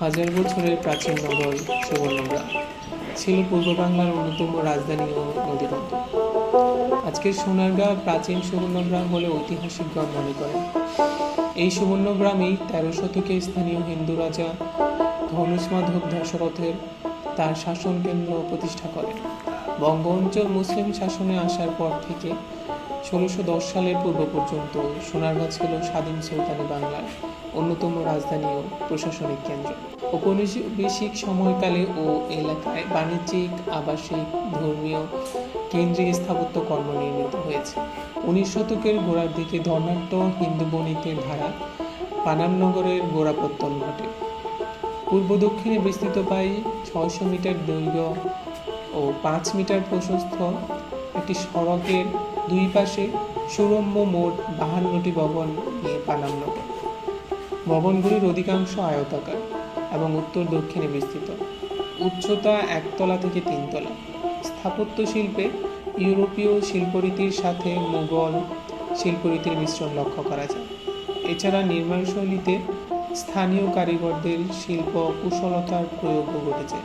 হাজার বছরের প্রাচীন নগর সুবর্ণগ্রাম ছিল পূর্ব বাংলার অন্যতম রাজধানী ও নদীবন্দর। আজকের সোনারগাঁ প্রাচীন সুবর্ণগ্রাম বলে ঐতিহাসিকগণ মনে করেন এই সুবর্ণগ্রামেই তেরো শতকে স্থানীয় হিন্দু রাজা ধনুষ মাধব দশরথের তার শাসন কেন্দ্র প্রতিষ্ঠা করেন বঙ্গ অঞ্চল মুসলিম শাসনে আসার পর থেকে ষোলোশো দশ সালের পূর্ব পর্যন্ত সোনারগাঁ ছিল স্বাধীন সুলতানি বাংলার অন্যতম রাজধানী ও প্রশাসনিক কেন্দ্র। ঔপনিবেশিক সময়কালে ও এলাকায় বাণিজ্যিক, আবাসিক, ধর্মীয় কেন্দ্রিক স্থাপত্য কর্ম নির্মিত হয়েছে। উনিশ শতকের গোড়ার দিকে ধর্নাঢ্য হিন্দু বণিকের ধারা পানামনগরের গোড়াপত্তন ঘটে। পূর্ব দক্ষিণে বিস্তৃত পাই ছয়শো মিটার দৈর্ঘ্য ও পাঁচ মিটার প্রশস্ত একটি সড়কের দুই পাশে সুরম্য মোট বাহান্নটি ভবন নিয়ে পানামনগর ভবনগুলির অধিকাংশ আয়তাকার এবং উত্তর দক্ষিণে বিস্তৃত। উচ্চতা একতলা থেকে তিনতলা। স্থাপত্য শিল্পে ইউরোপীয় শিল্পরীতির সাথে মুঘল শিল্পরীতির মিশ্রণ লক্ষ্য করা যায়। এছাড়া নির্মাণশৈলীতে স্থানীয় কারিগরদের শিল্প কুশলতার প্রয়োগও ঘটেছে।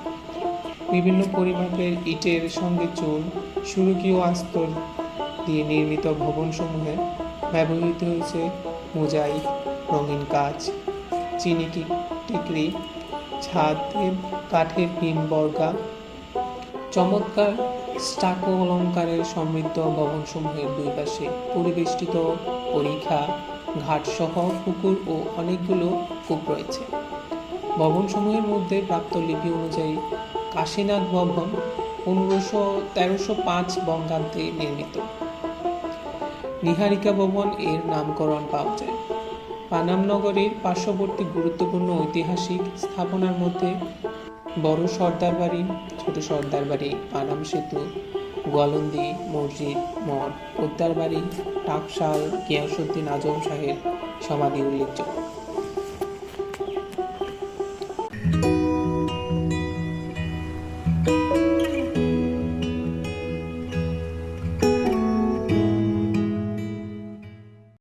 বিভিন্ন পরিমাপের ইটের সঙ্গে চুন সুরকীয় আস্তর দিয়ে নির্মিত ভবনসমূহে ব্যবহৃত হয়েছে মোজাইক, রঙিন কাজ চিনি টিকরি ছাদের কাঠের বর্গা, চমৎকার স্টাকো অলঙ্কারের সমৃদ্ধ ভবনসমূহের দুই পাশে পরিবেষ্টিত পরীক্ষা ঘাটসহ, পুকুর ও অনেকগুলো কূপ রয়েছে। ভবনসমূহের মধ্যে প্রাপ্ত লিপি অনুযায়ী কাশীনাথ ভবন পনেরোশো তেরোশো পাঁচ বঙ্গাব্দে নির্মিত। নিহারিকা ভবন এর নামকরণ পাওয়া যায়। পানাম নগরীর পার্শ্ববর্তী গুরুত্বপূর্ণ ঐতিহাসিক স্থাপনার মধ্যে বড় সর্দার বাড়ি ছোট সর্দার বাড়ি পানাম সেতু গোয়ালন্দি মসজিদ মঠ পোদ্দার বাড়ি টাকশাল গিয়াসুদ্দিন আজম শাহের সমাধি উল্লেখযোগ্য।